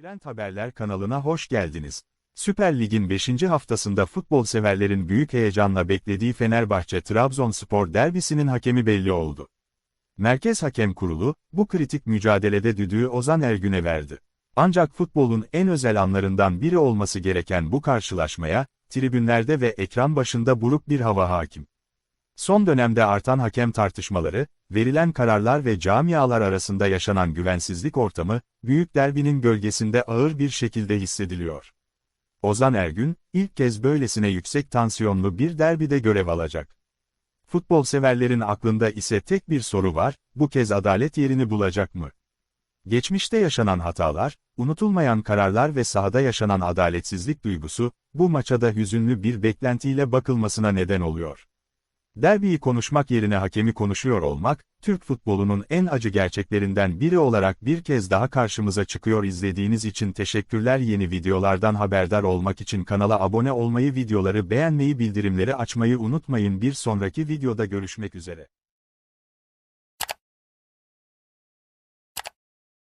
Trend Haberler kanalına hoş geldiniz. Süper Lig'in 5. haftasında futbol severlerin büyük heyecanla beklediği Fenerbahçe-Trabzonspor derbisinin hakemi belli oldu. Merkez Hakem Kurulu, bu kritik mücadelede düdüğü Ozan Ergün'e verdi. Ancak futbolun en özel anlarından biri olması gereken bu karşılaşmaya, tribünlerde ve ekran başında buruk bir hava hakim. Son dönemde artan hakem tartışmaları, verilen kararlar ve camialar arasında yaşanan güvensizlik ortamı, büyük derbinin gölgesinde ağır bir şekilde hissediliyor. Ozan Ergün, ilk kez böylesine yüksek tansiyonlu bir derbide görev alacak. Futbol severlerin aklında ise tek bir soru var, bu kez adalet yerini bulacak mı? Geçmişte yaşanan hatalar, unutulmayan kararlar ve sahada yaşanan adaletsizlik duygusu, bu maça da hüzünlü bir beklentiyle bakılmasına neden oluyor. Derbiyi konuşmak yerine hakemi konuşuyor olmak, Türk futbolunun en acı gerçeklerinden biri olarak bir kez daha karşımıza çıkıyor. İzlediğiniz için teşekkürler. Yeni videolardan haberdar olmak için kanala abone olmayı videoları beğenmeyi bildirimleri açmayı unutmayın. Bir sonraki videoda görüşmek üzere.